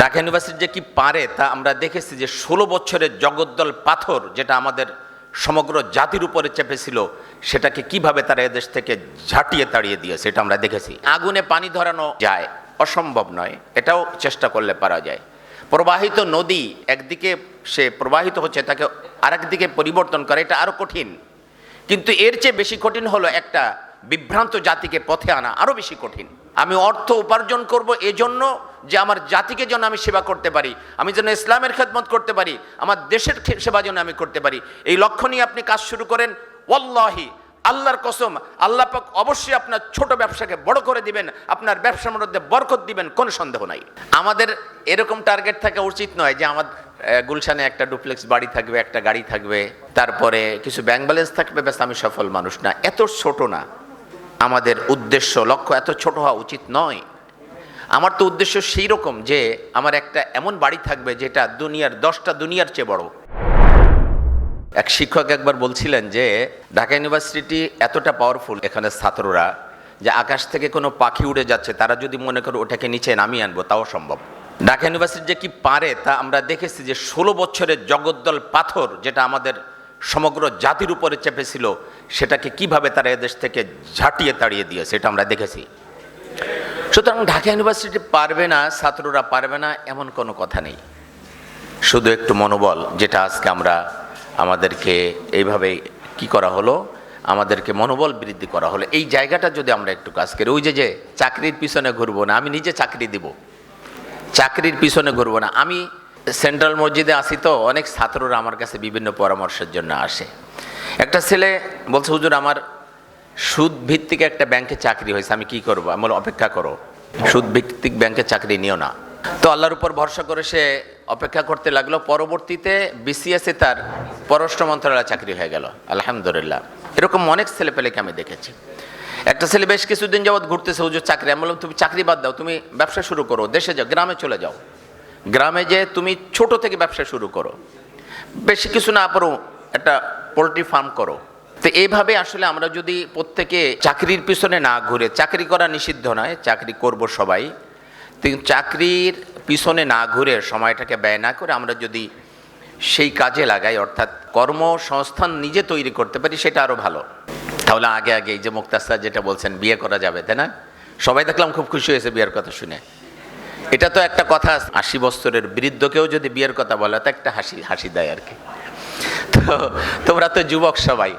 Dhaka university যে কি পারে তা আমরা দেখেছি যে ষোলো বছরের জগদ্দল পাথর যেটা আমাদের সমগ্র জাতির উপরে চেপেছিল, সেটাকে কীভাবে তারা এদেশ থেকে ঝাঁটিয়ে তাড়িয়ে দিয়েছে এটা আমরা দেখেছি। আগুনে পানি ধরানো যায়, অসম্ভব নয়, এটাও চেষ্টা করলে পারা যায়। প্রবাহিত নদী একদিকে সে প্রবাহিত হচ্ছে, তাকে আরেকদিকে পরিবর্তন করে, এটা আরও কঠিন। কিন্তু এর চেয়ে বেশি কঠিন হলো একটা বিভ্রান্ত জাতিকে পথে আনা আরও বেশি কঠিন। আমি অর্থ উপার্জন করব এজন্য যে আমার জাতিকে যেন আমি সেবা করতে পারি, আমি যেন ইসলামের খেদমত করতে পারি, আমার দেশের সেবা যেন আমি করতে পারি। এই লক্ষ্য নিয়ে আপনি কাজ শুরু করেন, ওয়াল্লাহি, আল্লাহর কসম, আল্লাহ পাক অবশ্যই আপনার ছোট ব্যবসাকে বড় করে দিবেন, আপনার ব্যবসার মধ্যে বরকত দিবেন, কোনো সন্দেহ নাই। আমাদের এরকম টার্গেট থাকা উচিত নয় যে আমার গুলশানে একটা ডুপ্লেক্স বাড়ি থাকবে, একটা গাড়ি থাকবে, তারপরে কিছু ব্যাংক ব্যালেন্স থাকবে, ব্যাস আমি সফল মানুষ না, এত ছোট না। আমাদের উদ্দেশ্য, লক্ষ্য এত ছোট হওয়া উচিত নয়। আমার তো উদ্দেশ্য সেই রকম যে, আমার একটা এমন বাড়ি থাকবে যেটা দুনিয়ার, দশটা দুনিয়ার চেয়ে বড়। এক শিক্ষক একবার বলছিলেন যে, ঢাকা ইউনিভার্সিটি এতটা পাওয়ারফুল এখানে ছাত্ররা যে, আকাশ থেকে কোনো পাখি উড়ে যাচ্ছে, তারা যদি মনে করো ওটাকে নিচে নামিয়ে আনব, তাও সম্ভব। ঢাকা ইউনিভার্সিটি যে কি পারে তা আমরা দেখেছি যে, ষোলো বছরের জগদ্দল পাথর যেটা আমাদের সমগ্র জাতির উপরে চেপেছিল, সেটাকে কীভাবে তারা এদেশ থেকে ঝাঁটিয়ে তাড়িয়ে দিয়েছে এটা আমরা দেখেছি। সুতরাং ঢাকা ইউনিভার্সিটি পারবে না, ছাত্ররা পারবে না, এমন কোনো কথা নেই। শুধু একটু মনোবল, যেটা আজকে আমরা আমাদেরকে এইভাবে কি করা হলো, আমাদেরকে মনোবল বৃদ্ধি করা হলো। এই জায়গাটা যদি আমরা একটু কাজ করি, ওই যে যে, চাকরির পিছনে ঘুরবো না, আমি নিজে চাকরি দিব। চাকরির পিছনে ঘুরবো না, আমি সেন্ট্রাল মসজিদে আসি তো, অনেক ছাত্ররা আমার কাছে বিভিন্ন পরামর্শের জন্য আসে। একটা ছেলে বলছে, হুজুর, আমার সুদ ভিত্তিক একটা ব্যাংকে চাকরি হয়েছে, আমি কি করব? আমি অপেক্ষা করো সুদ ভিত্তিক ব্যাংকে চাকরি নিও না। তো আল্লাহর উপর ভরসা করে সে অপেক্ষা করতে লাগল। পরবর্তীতে বিসিএসে তার পররাষ্ট্র মন্ত্রণালয়ে চাকরি হয়ে গেল, আলহামদুলিল্লাহ। এরকম অনেক ছেলেপেলেকে আমি দেখেছি। একটা ছেলে বেশ কিছুদিন যাবৎ ঘুরতেছে, হুজুর, চাকরি। আমি বললাম, তুমি চাকরি বাদ দাও, তুমি ব্যবসা শুরু করো, দেশে যাও, গ্রামে চলে যাও। গ্রামে যে তুমি ছোট থেকে ব্যবসা শুরু করো, বেশি কিছু না পারো একটা পোলট্রি ফার্ম করো। তো এইভাবে আসলে আমরা যদি প্রত্যেকে চাকরির পিছনে না ঘুরে, চাকরি করা নিষিদ্ধ নয়, চাকরি করব সবাই। কিন্তু চাকরির পিছনে না ঘুরে সময়টাকে ব্যয় না করে আমরা যদি সেই কাজে লাগাই, অর্থাৎ কর্মসংস্থান নিজে তৈরি করতে পারি, সেটা আরও ভালো। তাহলে আগে আগে এই যে মুক্তাস্তার যেটা বলছেন, বিয়ে করা যাবে, তাই না? সবাই দেখলাম খুব খুশি হয়েছে বিয়ের কথা শুনে। এটা তো একটা কথা, আশি বছরের বৃদ্ধকেও যদি বিয়ের কথা বলে, তো একটা হাসি হাসি দেয় আর কি। তো তোমরা তো যুবক সবাই,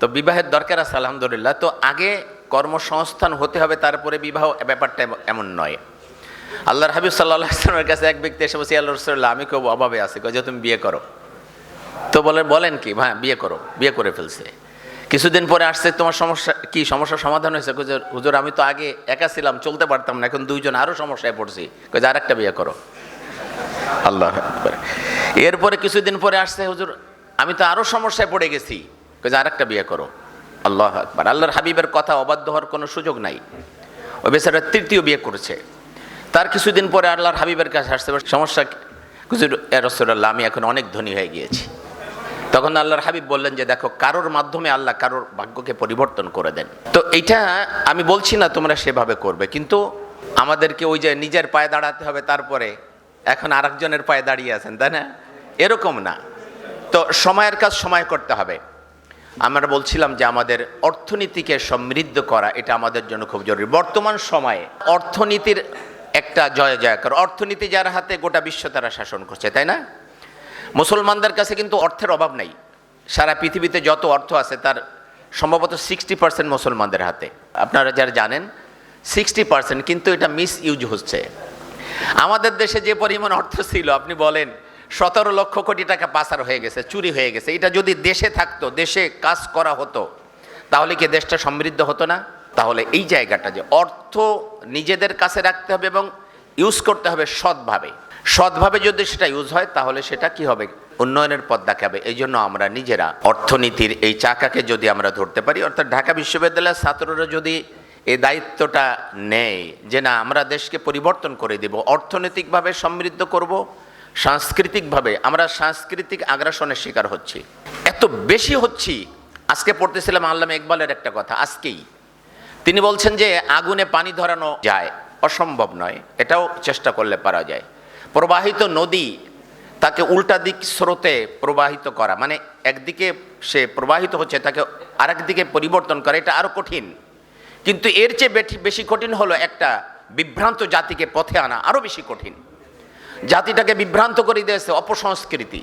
তো বিবাহের দরকার আছে, আলহামদুলিল্লাহ। তো আগে কর্মসংস্থান হতে হবে, তারপরে বিবাহ ব্যাপারটা এমন নয়। আল্লাহর হাবিব সাল্লাহ ইসলামের কাছে এক ব্যক্তি এসে বলছি আল্লাহ রসুল্লাহ আমি খুব অভাবে আছি। যে তুমি বিয়ে করো। তো বলেন বলেন কি? হ্যাঁ বিয়ে করো। বিয়ে করে ফেলছে। কিছুদিন পরে আসছে তোমার সমস্যা কি সমস্যার সমাধান হয়েছে? হুজুর আমি তো আগে একা ছিলাম চলতে পারতাম না এখন দুইজন আরও সমস্যায় পড়ছি। কই যে আরেকটা বিয়ে করো। আল্লাহ। এরপরে কিছুদিন পরে আসছে হুজুর আমি তো আরও সমস্যায় পড়ে গেছি। কই যে আরেকটা বিয়ে করো। আল্লাহ আকবার। আল্লাহর হাবিবের কথা অবাধ্য হওয়ার কোনো সুযোগ নাই। ওই বেচারা তৃতীয় বিয়ে করেছে। তার কিছুদিন পরে আল্লাহর হাবিবের কাছে বলছে, সমস্যা? হুজুর রসুল্লাহ আমি এখন অনেক ধনী হয়ে গিয়েছি। তখন আল্লাহর হাবিব বললেন যে, দেখো, কারোর মাধ্যমে আল্লাহ কারোর ভাগ্যকে পরিবর্তন করে দেন। তো এইটা আমি বলছি না তোমরা সেভাবে করবে, কিন্তু আমাদেরকে ওই যে নিজের পায়ে দাঁড়াতে হবে তারপরে, এখন আরেকজনের পায়ে দাঁড়িয়ে আছেন, তাই না? এরকম না। তো সময়ের কাজ সময় করতে হবে। আমরা বলছিলাম যে, আমাদের অর্থনীতিকে সমৃদ্ধ করা, এটা আমাদের জন্য খুব জরুরি। বর্তমান সময়ে অর্থনীতির একটা জয় জয়কার অর্থনীতি যার হাতে গোটা বিশ্ব তারা শাসন করছে, তাই না? মুসলমানদের কাছে কিন্তু অর্থের অভাব নেই। সারা পৃথিবীতে যত অর্থ আছে, তার সম্ভবত সিক্সটি পার্সেন্ট মুসলমানদের হাতে। আপনারা যারা জানেন সিক্সটি পার্সেন্ট কিন্তু এটা মিস ইউজ হচ্ছে। আমাদের দেশে যে পরিমাণ অর্থ ছিল, আপনি বলেন, সতেরো লক্ষ কোটি টাকা পাচার হয়ে গেছে, চুরি হয়ে গেছে। এটা যদি দেশে থাকতো, দেশে কাজ করা হতো, তাহলে কি দেশটা সমৃদ্ধ হতো না? তাহলে এই জায়গাটা যে অর্থ নিজেদের কাছে রাখতে হবে এবং ইউজ করতে হবে সৎভাবে। সৎভাবে যদি সেটা ইউজ হয়, তাহলে সেটা কি হবে? উন্নয়নের পথ দেখাবে। এই জন্য আমরা নিজেরা অর্থনীতির এই চাকাকে যদি আমরা ধরতে পারি, অর্থাৎ ঢাকা বিশ্ববিদ্যালয়ের ছাত্ররা যদি এই দায়িত্বটা নেয় যে না, আমরা দেশকে পরিবর্তন করে দেব, অর্থনৈতিকভাবে সমৃদ্ধ করব, সাংস্কৃতিকভাবে আমরা সাংস্কৃতিক আগ্রাসনের শিকার হচ্ছি। এত বেশি হচ্ছি, আজকে পড়তেছিলাম আল্লামা ইকবালের একটা কথা, আজকেই। তিনি বলছেন যে, আগুনে পানি ধরানো যায়, অসম্ভব নয়, এটাও চেষ্টা করলে পারা যায়। প্রবাহিত নদী তাকে উল্টা দিক স্রোতে প্রবাহিত করা মানে একদিকে সে প্রবাহিত হচ্ছে, তাকে আরেক দিকে পরিবর্তন করা, এটা আরও কঠিন। কিন্তু এর চেয়ে বেশি কঠিন হলো একটা বিভ্রান্ত জাতিকে পথে আনা আরও বেশি কঠিন। জাতিটাকে বিভ্রান্ত করে দিয়েছে অপসংস্কৃতি।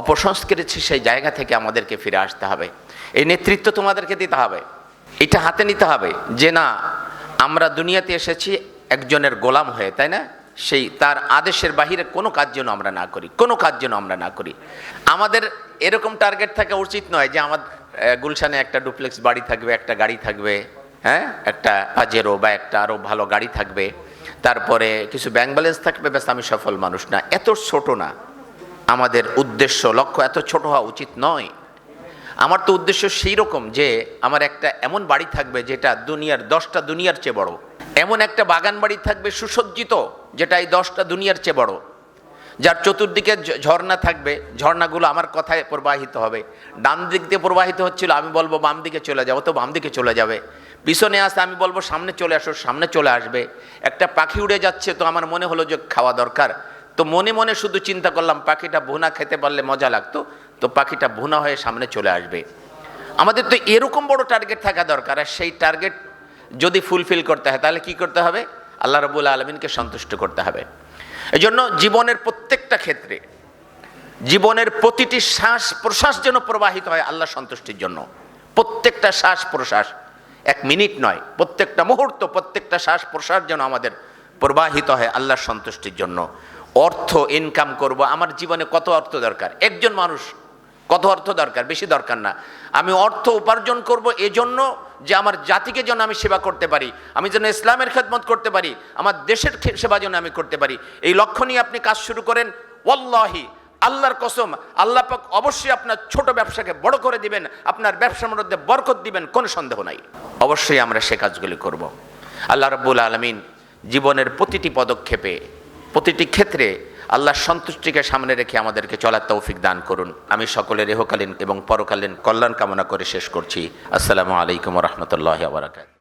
অপসংস্কৃতি সেই জায়গা থেকে আমাদেরকে ফিরে আসতে হবে। এই নেতৃত্ব তোমাদেরকে দিতে হবে। এটা হাতে নিতে হবে যে না, আমরা দুনিয়াতে এসেছি একজনের গোলাম হয়ে, তাই না? সেই তার আদেশের বাহিরে কোনো কাজ যেন আমরা না করি, কোনো কাজ যেন আমরা না করি। আমাদের এরকম টার্গেট থাকা উচিত নয় যে আমার গুলশানে একটা ডুপ্লেক্স বাড়ি থাকবে, একটা গাড়ি থাকবে হ্যাঁ? একটা পাজেরো বা একটা আরও ভালো গাড়ি থাকবে। তারপরে কিছু ব্যাংক ব্যালেন্স থাকবে, ব্যাস আমি সফল মানুষ না। এত ছোট না। আমাদের উদ্দেশ্য, লক্ষ্য এত ছোট হওয়া উচিত নয়। আমার তো উদ্দেশ্য সেই রকম যে, আমার একটা এমন বাড়ি থাকবে যেটা দুনিয়ার দশটা দুনিয়ার চেয়ে বড়। এমন একটা বাগান বাড়ি থাকবে সুসজ্জিত যেটা এই দশটা দুনিয়ার চেয়ে বড়। যার চতুর্দিকে ঝর্ণা থাকবে, ঝর্ণাগুলো আমার কথায় প্রবাহিত হবে। ডান দিক দিয়ে প্রবাহিত হচ্ছিল, আমি বলব বাম দিকে চলে যাব তো বাম দিকে চলে যাবে। পিছনে আসতে আমি বলব সামনে চলে আসো, সামনে চলে আসবে। একটা পাখি উড়ে যাচ্ছে, তো আমার মনে হলো যে খাওয়া দরকার। তো মনে মনে শুধু চিন্তা করলাম, পাখিটা ভুনা খেতে পারলে মজা লাগতো, তো পাখিটা ভুনা হয়ে সামনে চলে আসবে। আমাদের তো এরকম বড় টার্গেট থাকা দরকার, আর সেই টার্গেট যদি ফুলফিল করতে হয়, তাহলে কি করতে হবে? আল্লাহ রবুল আলমিনকে সন্তুষ্ট করতে হবে। এজন্য জীবনের প্রত্যেকটা ক্ষেত্রে, জীবনের প্রতিটি শ্বাস প্রশ্বাস যেন প্রবাহিত হয় আল্লাহ সন্তুষ্টির জন্য। প্রত্যেকটা শ্বাস প্রশ্বাস এক মিনিট নয়, প্রত্যেকটা মুহূর্ত, প্রত্যেকটা শ্বাস প্রশ্বাস যেন আমাদের প্রবাহিত হয় আল্লাহর সন্তুষ্টির জন্য। অর্থ ইনকাম করব, আমার জীবনে কত অর্থ দরকার? একজন মানুষ কত অর্থ দরকার? বেশি দরকার না। আমি অর্থ উপার্জন করব এজন্য যে আমার জাতিকে যেন আমি সেবা করতে পারি, আমি যেন ইসলামের খেদমত করতে পারি, আমার দেশের সেবা যেন আমি করতে পারি। এই লক্ষ্য নিয়ে আপনি কাজ শুরু করেন, ওয়াল্লাহি, আল্লাহর কসম, আল্লাহ পাক অবশ্যই আপনার ছোট ব্যবসাকে বড় করে দিবেন, আপনার ব্যবসার মধ্যে বরকত দিবেন, কোনো সন্দেহ নাই। অবশ্যই আমরা সে কাজগুলি করব। আল্লাহ রব্বুল আলমিন জীবনের প্রতিটি পদক্ষেপে, প্রতিটি ক্ষেত্রে আল্লাহর সন্তুষ্টিকে সামনে রেখে আমাদেরকে চলার তৌফিক দান করুন। আমি সকলের ইহকালীন এবং পরকালীন কল্যাণ কামনা করে শেষ করছি। আসসালামু আলাইকুম রহমতুল্লাহ আবরাকাত